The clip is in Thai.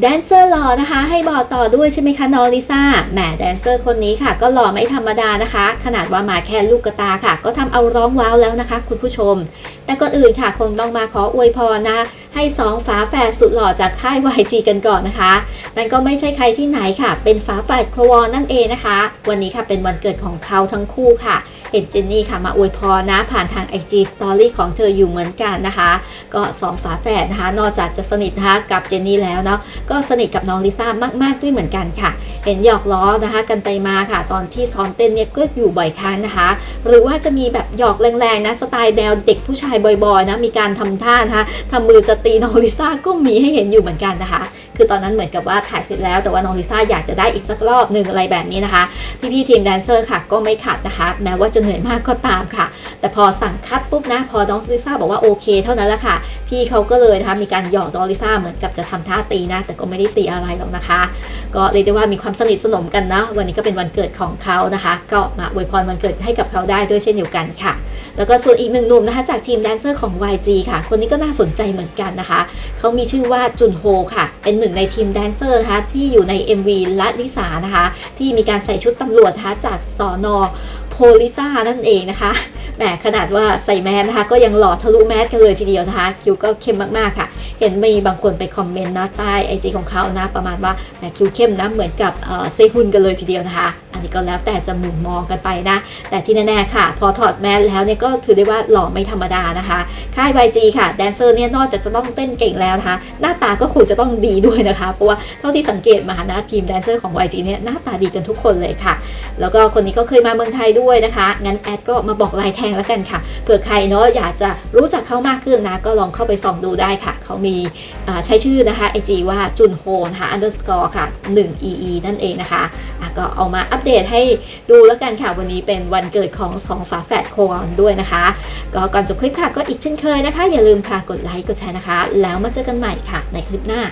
แดนเซอร์หล่อนะคะ ให้บอกต่อด้วยใช่ไหมคะน้องลิซ่าแหมแดนเซอร์คนนี้ค่ะ ก็หล่อไม่ธรรมดานะคะ ขนาดว่ามาแค่ลูกกระตาค่ะ ก็ทำเอาร้องว้าวแล้วนะคะ คุณผู้ชม แต่ก่อนอื่นค่ะคงต้องมาขออวยพรนะ ให้สองฝาแฝดสุดหล่อจากค่าย YG กันก่อนนะคะนั่นก็ไม่ใช่ใครที่ไหนค่ะ เป็นฝาแฝดโควอนนั่นเองนะคะ วันนี้ค่ะเป็นวันเกิดของเขาทั้งคู่ค่ะ เห็นเจนนี่ค่ะมาอวยพรนะผ่านทาง IG Story ของเธออยู่เหมือนกันนะคะ ก็สองฝาแฝดนะคะ นอกจากจะสนิทนะคะกับเจนนี่แล้วเนาะก็สนิทกับน้องลิซ่ามาก ๆ ด้วยเหมือนกันค่ะ เห็นหยอกล้อนะคะกันไปมาค่ะ ตอนที่ซ้อมเต้นเนี่ยก็อยู่บ่อยครั้งนะคะ หรือว่าจะมีแบบหยอกแรงๆนะสไตล์แนวเด็กผู้ชายบ่อยๆนะมีการทำท่านะคะทำมือจะตีน้องลิซ่าก็มีให้เห็นอยู่เหมือนกันนะคะ คือตอนนั้นเหมือนกับว่าถ่ายเสร็จแล้วแต่ว่าน้องลิซ่าอยากจะได้อีกสักรอบหนึ่งอะไรแบบนี้นะคะ พี่ๆทีมแดนเซอร์ค่ะก็ไม่ขัดนะคะ แม้ว่าจะเหนื่อยมากก็ตามค่ะ แต่พอสั่งคัดปุ๊บนะ พอน้องลิซ่าบอกว่าโอเคเท่านั้นแหละค่ะ พี่เขาก็เลยนะคะมีการหยอกน้องลิซ่าเหมือนกับจะทำท่าตีนะ แต่ก็ไม่ได้ตีอะไรหรอกนะคะ ก็เรียกได้ว่ามีความสนิทสนมกันนะวันนี้ก็เป็นวันเกิดของเขานะคะ ก็มาอวยพรวันเกิดให้กับเขาได้ด้วยเช่นเดียวกันค่ะ แล้วก็ส่วนอีกหนึ่งหนุ่มนะคะ จากทีมแดนเซอร์ของ YG ค่ะ คนนี้ก็น่าสนใจเหมือนกันนะคะ เขามีชื่อว่าจุนโฮค่ะ เป็นหนึ่งในทีมแดนเซอร์นะคะที่อยู่ใน MV ละลิสานะคะ ที่มีการใส่ชุดตำรวจนะคะจากสอนอโพลิซ่านั่นเองนะคะแหมขนาดว่าใส่แมสนะคะ ก็ยังหล่อทะลุแมสกันเลยทีเดียวนะคะ คิวก็เข้มมากๆค่ะ เห็นมีบางคนไปคอมเมนต์นะใต้ไอจีของเขานะประมาณว่าแหมคิวเข้มนะเหมือนกับเซฮุนกันเลยทีเดียวนะคะ ก็แล้วแต่จะมุมมองกันไปนะ แต่ที่แน่ๆค่ะ พอถอดแมสแล้วเนี่ยก็ถือได้ว่าหล่อไม่ธรรมดานะคะ ค่าย YG ค่ะแดนเซอร์เนี่ยนอกจากจะต้องเต้นเก่งแล้วนะคะหน้าตาก็คงจะต้องดีด้วยนะคะ เพราะว่าเท่าที่สังเกตมานะทีมแดนเซอร์ของ YG เนี่ยหน้าตาดีกันทุกคนเลยค่ะ แล้วก็คนนี้ก็เคยมาเมืองไทยด้วยนะคะ งั้นแอดก็มาบอกลายแทงแล้วกันค่ะเผื่อใครเนาะอยากจะรู้จักเขามากขึ้นนะก็ลองเข้าไปส่องดูได้ค่ะ เขามีใช้ชื่อนะคะ IG ว่าจุนโฮนะคะ underscore ค่ะ 1ee นั่นเองนะคะะก็เอามาอัปเดตให้ดูแล้วกันค่ะ วันนี้เป็นวันเกิดของสองฝาแฝดโคนด้วยนะคะ ก็ก่อนจบคลิปค่ะก็อีกเช่นเคยนะคะ อย่าลืมค่ะกดไลค์กดแชร์นะคะ แล้วมาเจอกันใหม่ค่ะในคลิปหน้า